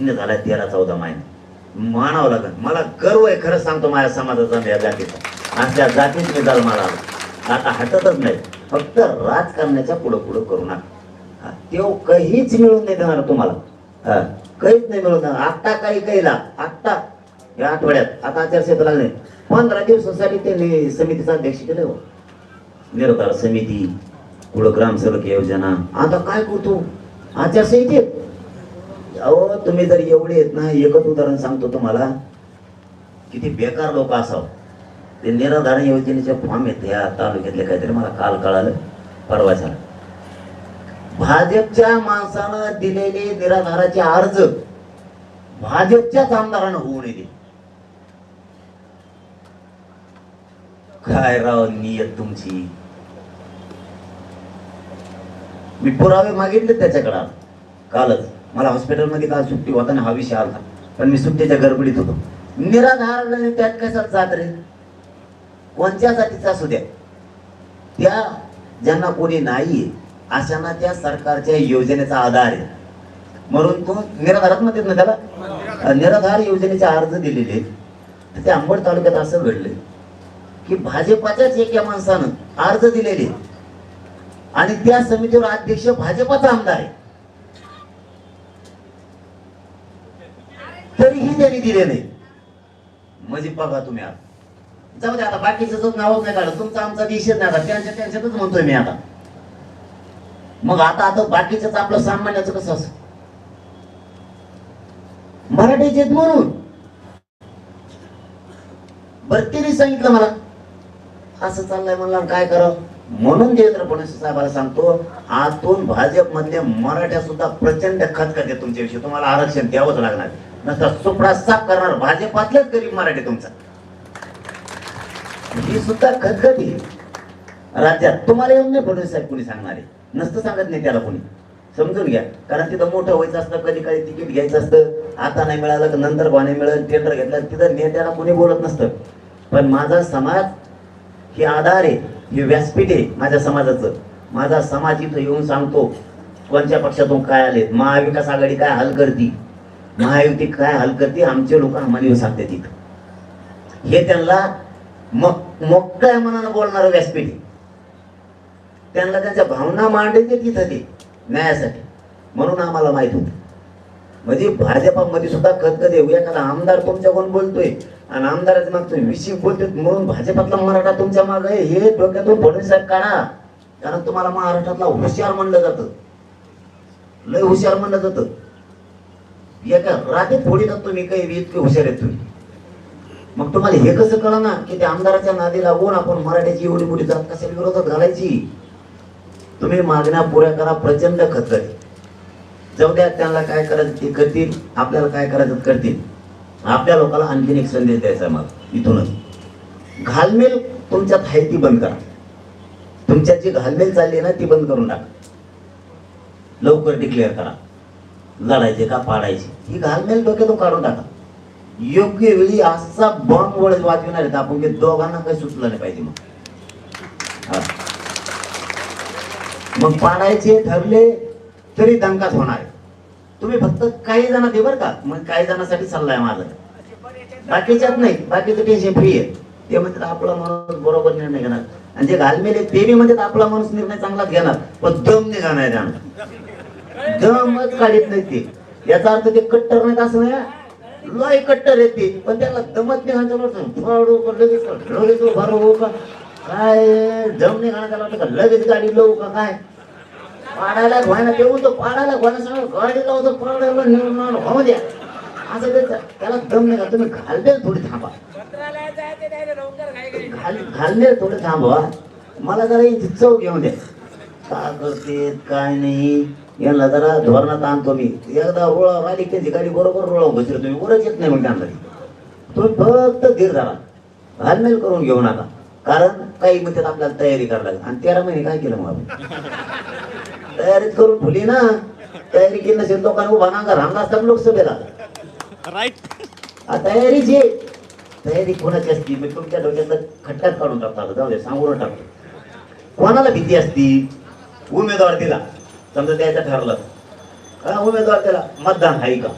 पुण्य झालाय तेरा चौदा महिने. मानावं लागेल. मला गर्व आहे खरंच सांगतो माझ्या समाजाचा या जातीचा. आणि त्या जातीत मी मला आता हटतच नाही. फक्त राजकारणाच्या पुढं पुढं करू नका. तो काहीच मिळून नाही देणार तुम्हाला. हा, काहीच नाही मिळून देणार. आत्ता काही कैला आत्ता या आठवड्यात. आता आचारसंहिता लागले पंधरा दिवसासाठी त्यांनी समितीचा अध्यक्ष केले हो. निरधार समिती पुढं ग्रामसेवक योजना. आता काय करतो? आचारसंहितेत. अहो तुम्ही जर एवढे आहेत ना एकच उदाहरण सांगतो तुम्हाला. किती बेकार लोक असावं. ते निराधार योजनेचे फॉर्म आहेत या तालुक्यातले काहीतरी मला काल कळालं. परवा झालं. भाजपच्या माणसानं दिलेले निराधाराचे अर्ज भाजपच्याच आमदारानं होऊ नये. काय राव नियत तुमची? मी पुरावे मागितले त्याच्याकडं. कालच. मला हॉस्पिटलमध्ये काल सुट्टी होताना हा विषय आला पण मी सुट्टीच्या गडबडीत होतो. निराधार त्यात कशात जात रे? कोणत्या जातीचा असू द्या. त्या ज्यांना कोणी नाही अशांना त्या सरकारच्या योजनेचा आधार आहे. म्हणून तो निराधारात मध्ये ना त्याला? निराधार योजनेचे अर्ज दिलेले आहेत. तर त्या अंबड तालुक्यात असं घडलं की भाजपाच्याच एका माणसानं अर्ज दिलेले आहेत. आणि त्या समितीवर अध्यक्ष भाजपाचा आमदार आहे. तरीही दिले नाही. म्हणजे बघा तुम्ही आता. जाऊ दे आता बाकीचं नावच नाही काढलं तुमचा आमचा विषय नाही आता. त्यांच्या त्यांच्यातच म्हणतोय मी आता. मग आता आता बाकीच आपलं सामान्याचं कसं असं? मराठीचे म्हणून. बरं तिने सांगितलं मला. असं चाललंय म्हणलं काय करावं? म्हणून देवेंद्र फडणवीस साहेबाला सांगतो आतून भाजपमधले मराठ्या सुद्धा प्रचंड खतखत तुमच्याविषयी. तुम्हाला आरक्षण द्यावंच लागणार. नसता सुपडा साफ करणार. भाजपातलेच गरीब मराठी तुमचा. ही सुद्धा खतखती राज्यात तुम्हाला येऊन नाही फडणवीस साहेब कोणी सांगणार आहे? नसतं सांगत नाही त्याला कोणी. समजून घ्या. कारण तिथं मोठं व्हायचं असतं कधी कधी तिकीट घ्यायचं असतं. आता नाही मिळालं नंतर कोणी मिळेल टेंडर घेतलं तिथं नेत्याला कोणी बोलत नसतं. पण माझा समाज हे आधार आहे हे व्यासपीठ आहे माझ्या समाजाचं. माझा समाज इथं येऊन सांगतो कोणत्या पक्षातून काय आले महाविकास आघाडी काय हल करती? महायुती काय हल करते? आमचे लोक आम्हाला येऊन सांगते तिथं हे त्यांना मग मोकळ्या मनानं बोलणारं व्यासपीठ आहे. त्यांना त्यांच्या भावना मांडायचे तिथं ते न्यायासाठी. म्हणून आम्हाला माहीत होतं. म्हणजे भाजपामध्ये सुद्धा खतखत येऊ एखादा आमदार तुमच्याकडून बोलतोय आणि आमदाराच्या माग तुम्ही विषय बोलतोय म्हणून भाजपातला मराठा तुमच्या माग आहे हे डोक्यातून फडणवीस साहेब काढा. कारण तुम्हाला महाराष्ट्रातला हुशार म्हणलं जातं. लय हुशार म्हणलं जातं. एका रात्रीत फोडीतात तुम्ही काही इतके हुशार आहेत तुम्ही. मग तुम्हाला हे कसं कळा ना की त्या आमदाराच्या नादी लागून आपण मराठ्याची एवढी मोठी जात कशा विरोधात घालायची? तुम्ही मागण्या पुऱ्या करा प्रचंड खतखत जाऊ द्या त्यांना काय करायचं ते करतील आपल्याला काय करायचं करतील. आपल्या लोकांना आणखीन एक संदेश द्यायचा आहे मला इथूनच. घालमेल तुमच्यात आहे ती बंद करा. तुमच्यात जी घालमेल चालली आहे ना ती बंद करून टाका. लवकर डिक्लेअर करा. लढायचे का पाडायचे? ही घालमेल डोक्यातून काढून टाका. योग्य वेळी असा बॉम्ब वळत वाजविणार आहेत आपण की दोघांना काही सुचलं नाही पाहिजे मग. मग पाडायचे ठरले तरी दंकाच होणार आहे. तुम्ही फक्त काही जण दे बरं का? मग काही जणांसाठी सल्ला आहे माझा. बाकीच्यात नाही. बाकीचं टेन्शन फ्री आहे. ते म्हणतात आपला माणूस बरोबर निर्णय घेणार. आणि जे घालमेले ते बी म्हणतात आपला माणूस निर्णय चांगलाच घेणार पण दम निघा नाही जाणार दमच काढत नाही ते. याचा अर्थ ते कट्टर नाही असं नाही लय कट्टर येते पण त्याला दमत नाही लगेच लगेच भरू का? काय? दम नाही त्याला वाटतं का? लगेच गाडी लावू का? काय? पाडायला व्हायला देऊन तो पाडायला व्हायला सगळं गाडी लावतो पाडायला निर्माण होऊ द्या. असं त्याला दम नाही का? तुम्ही घालते थोडी थांबा. घाल घालले थोडे थांबवा मला जरा इथे चव घेऊन द्या. का करते काय नाही? यांना जरा धोरणात आणतो मी. एकदा रुळावर आली त्यांची गाडी बरोबर रुळावर बसली. तुम्ही उरच येत नाही मग त्यांना तुम्ही फक्त धीर धरा. घालमेल करून घेऊ नका. कारण काही म्हणतात आपल्याला तयारी करायला लागेल. आणि तेरा महिने काय केलं मग आपण? तयारीच करून ठेवली ना तयारी केली नसेल लोकांना उभा नांगा रांगा असतात लोकसभेला. तयारीची आहे. तयारी कोणाची असती? मी तुमच्या डोक्यातलं खटकाच काढून टाकतो जाऊ दे सांगून टाकतो. कोणाला भीती असती? उमेदवार दिला. समजा द्यायचं ठरलं. का उमेदवार त्याला मतदान आहे का?